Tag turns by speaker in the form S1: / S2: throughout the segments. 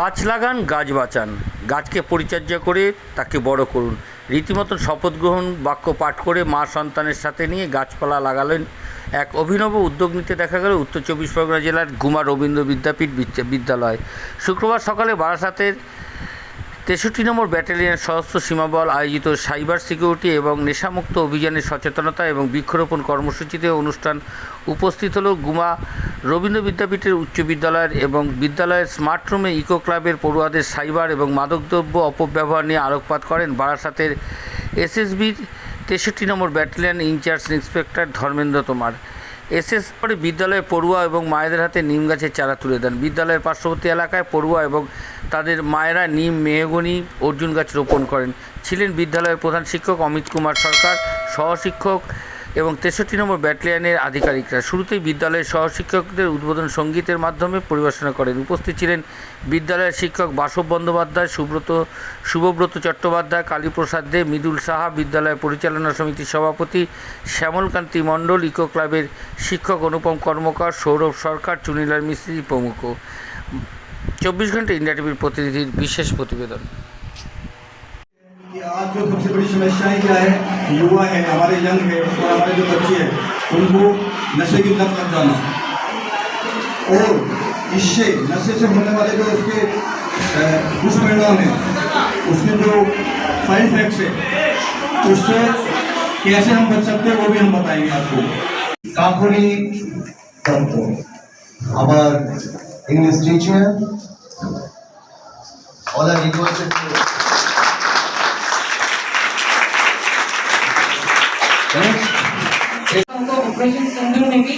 S1: গাছ লাগান, গাছ বাঁচান। গাছকে পরিচর্যা করে তাকে বড় করুন। রীতিমতো শপথ গ্রহণ, বাক্য পাঠ করে মা সন্তানের সাথে নিয়ে গাছপালা লাগালেন। এক অভিনব উদ্যোগ নিতে দেখা গেল উত্তর চব্বিশ পরগনা জেলার গুমা রবীন্দ্র বিদ্যাপীঠ বিদ্যা- বিদ্যালয়। শুক্রবার সকালে বারাসাতের তেষট্টি নম্বর ব্যাটালিয়ন সশস্ত্র সীমাবল আয়োজিত সাইবার সিকিউরিটি এবং নেশামুক্ত অভিযানের সচেতনতা এবং বৃক্ষরোপণ কর্মসূচিতে অনুষ্ঠান উপস্থিত হল গুমা রবীন্দ্র বিদ্যাপীঠের উচ্চ বিদ্যালয়ের এবং বিদ্যালয়ের স্মার্ট রুমে ইকো ক্লাবের পড়ুয়াদের সাইবার এবং মাদকদ্রব্য অপব্যবহার নিয়ে আলোকপাত করেন বারাসাতের এসএসবির তেষট্টি নম্বর battalion in charge inspector Dharmendra তোমার। এসএস পরে বিদ্যালয়ে পড়ুয়া এবং মায়েদের হাতে নিম গাছের চারা তুলে দেন। বিদ্যালয়ের পার্শ্ববর্তী এলাকায় পড়ুয়া এবং তাদের মায়েরা নিম, মেহগনি, অর্জুন গাছ রোপণ করেন। ছিলেন বিদ্যালয়ের প্রধান শিক্ষক অমিত কুমার সরকার, সহশিক্ষক এবং তেষট্টি নম্বর ব্যাটালিয়নের আধিকারিকরা। শুরুতেই বিদ্যালয়ের সহশিক্ষকদের উদ্বোধন সঙ্গীতের মাধ্যমে পরিবেশনা করেন। উপস্থিত ছিলেন বিদ্যালয়ের শিক্ষক বাসব বন্দ্যোপাধ্যায়, সুব্রত শুভব্রত চট্টোপাধ্যায়, কালীপ্রসাদ দে, মৃদুল সাহা, বিদ্যালয় পরিচালনা সমিতির সভাপতি শ্যামলকান্তি মণ্ডল, ইকো ক্লাবের শিক্ষক অনুপম কর্মকার, সৌরভ সরকার চুনিলাল মিস্ত্রি প্রমুখ। চব্বিশ ঘন্টা ইন্ডিয়া টিভির প্রতিনিধির বিশেষ প্রতিবেদন
S2: कि आज जो सबसे बड़ी समस्याएं क्या है युवा है हमारे यंग है और हमारे जो बच्चे हैं उनको नशे की लत लग जाना और इससे नशे से होने वाले जो उसके अ, दुष्परिणाम है उसके जो साइड इफेक्ट्स है उससे कैसे हम बच सकते हैं वो भी हम बताएंगे आपको
S3: কাকুরি দত্ত আমার English teacher. All are equal to
S4: operation Sindoor में भी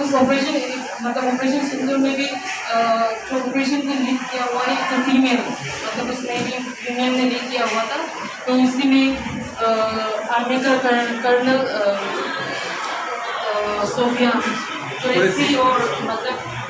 S4: उस ऑपरेशन मतलब ऑपरेशन सिंदूर में भी जो ऑपरेशन को लीड किया हुआ है जो फीमेल मतलब उसमें भी फीमेल ने लीड किया हुआ था तो इसी में uh, आर्मी का कर्नल सोफिया uh, uh, तो इसी और मतलब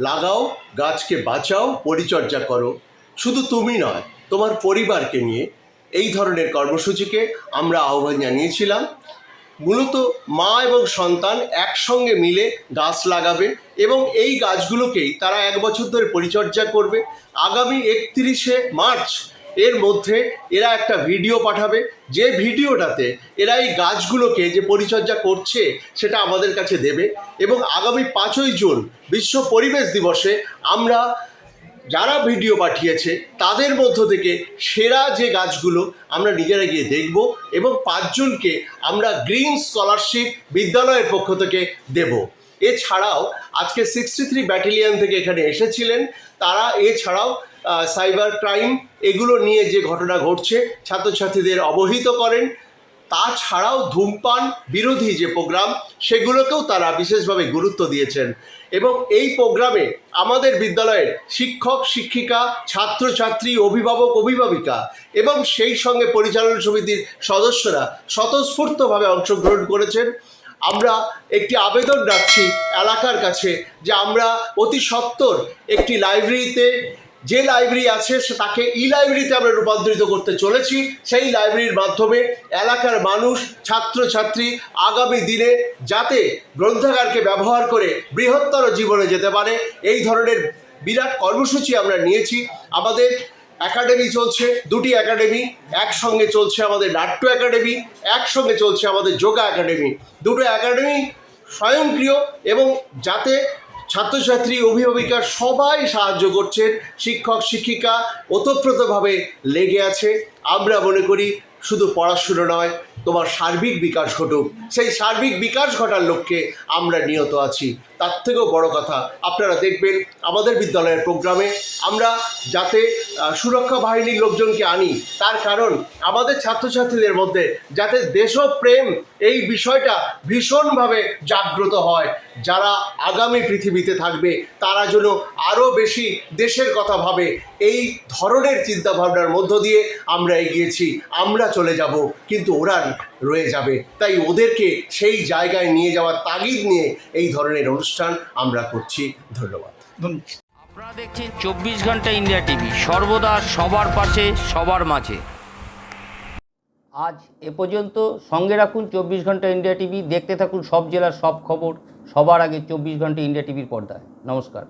S5: লাগাও, গাছকে বাঁচাও, পরিচর্যা করো। শুধু তুমি নয়, তোমার পরিবারকে নিয়ে এই ধরনের কর্মসূচিকে আমরা আহ্বান জানিয়েছিলাম। মূলত মা এবং সন্তান একসঙ্গে মিলে গাছ লাগাবে এবং এই গাছগুলোকেই তারা এক বছর ধরে পরিচর্যা করবে। আগামী একত্রিশে মার্চ এর মধ্যে এরা একটা ভিডিও পাঠাবে। যে ভিডিওটাতে এরা এই গাছগুলোকে যে পরিচর্যা করছে সেটা আমাদের কাছে দেবে এবং আগামী পাঁচই জুন বিশ্ব পরিবেশ দিবসে আমরা যারা ভিডিও পাঠিয়েছে, তাদের মধ্য থেকে সেরা যে গাছগুলো আমরা নিজেরা গিয়ে দেখব এবং পাঁচজনকে আমরা গ্রিন স্কলারশিপ বিদ্যালয়ের পক্ষ থেকে দেব। এছাড়াও আজকে সিক্সটি থ্রি ব্যাটালিয়ন থেকে এখানে এসেছিলেন। তারা এছাড়াও সাইবার ক্রাইম এগুলো নিয়ে যে ঘটনা ঘটছে, ছাত্রছাত্রীদের অবহিত করেন। তাছাড়াও ধূমপান বিরোধী যে প্রোগ্রাম সেগুলোকেও তারা বিশেষভাবে গুরুত্ব দিয়েছেন। এবং এই প্রোগ্রামে আমাদের বিদ্যালয়ের শিক্ষক, শিক্ষিকা, ছাত্রছাত্রী, অভিভাবক, অভিভাবিকা এবং সেই সঙ্গে পরিচালনা সমিতির সদস্যরা স্বতঃস্ফূর্তভাবে অংশগ্রহণ করেছেন। আমরা একটি আবেদন রাখছি এলাকার কাছে যে আমরা অতি সত্বর একটি লাইব্রেরিতে যে লাইব্রেরি আছে তাকে ই লাইব্রেরিতে আমরা রূপান্তরিত করতে চলেছি। সেই লাইব্রেরির মাধ্যমে এলাকার মানুষ, ছাত্রছাত্রী আগামী দিনে যাতে গ্রন্থাগারকে ব্যবহার করে বৃহত্তর জীবনে যেতে পারে, এই ধরনের বিরাট কর্মসূচি আমরা নিয়েছি। আমাদের একাডেমি চলছে, দুটি একাডেমি একসঙ্গে চলছে আমাদের নাট্য একাডেমি একসঙ্গে চলছে আমাদের যোগা একাডেমি দুটো একাডেমি স্বয়ংক্রিয় এবং যাতে ছাত্রছাত্রী, অভিভাবিকা সবাই সাহায্য করছেন, শিক্ষক, শিক্ষিকা ওতপ্রোতভাবে লেগে আছে। আমরা মনে করি শুধু পড়াশুনো নয়, তোমার সার্বিক বিকাশ ঘটুক। সেই সার্বিক বিকাশ ঘটার লক্ষ্যে আমরা নিয়ত আছি। তার থেকেও বড় কথা, আপনারা দেখবেন আমাদের বিদ্যালয়ের প্রোগ্রামে আমরা যাতে সুরক্ষা বাহিনীর লোকজনকে আনি, তার কারণ আমাদের ছাত্রছাত্রীদের মধ্যে যাতে দেশপ্রেম এই বিষয়টা ভীষণভাবে জাগ্রত হয়। যারা আগামী পৃথিবীতে থাকবে, তারা যেন আরও বেশি দেশের কথা ভাবে। এই ধরনের চিন্তাভাবনার মধ্য দিয়ে আমরা এগিয়েছি আমরা চলে যাব কিন্তু ওরা রয়ে যাবে। তাই ওদেরকে সেই জায়গায় নিয়ে যাওয়ার তাগিদ নিয়ে এই ধরনের অনুষ্ঠান আমরা করছি। ধন্যবাদ।
S1: আপনারা দেখছেন চব্বিশ ঘণ্টা ইন্ডিয়া টিভি সর্বদা সবার পাশে সবার মাঝে। আজ এ পর্যন্ত সঙ্গে রাখুন চব্বিশ ঘণ্টা ইন্ডিয়া টিভি দেখতে থাকুন সব জেলার সব খবর সবার আগে চব্বিশ ঘণ্টা ইন্ডিয়া টিভির পর্দায়। নমস্কার।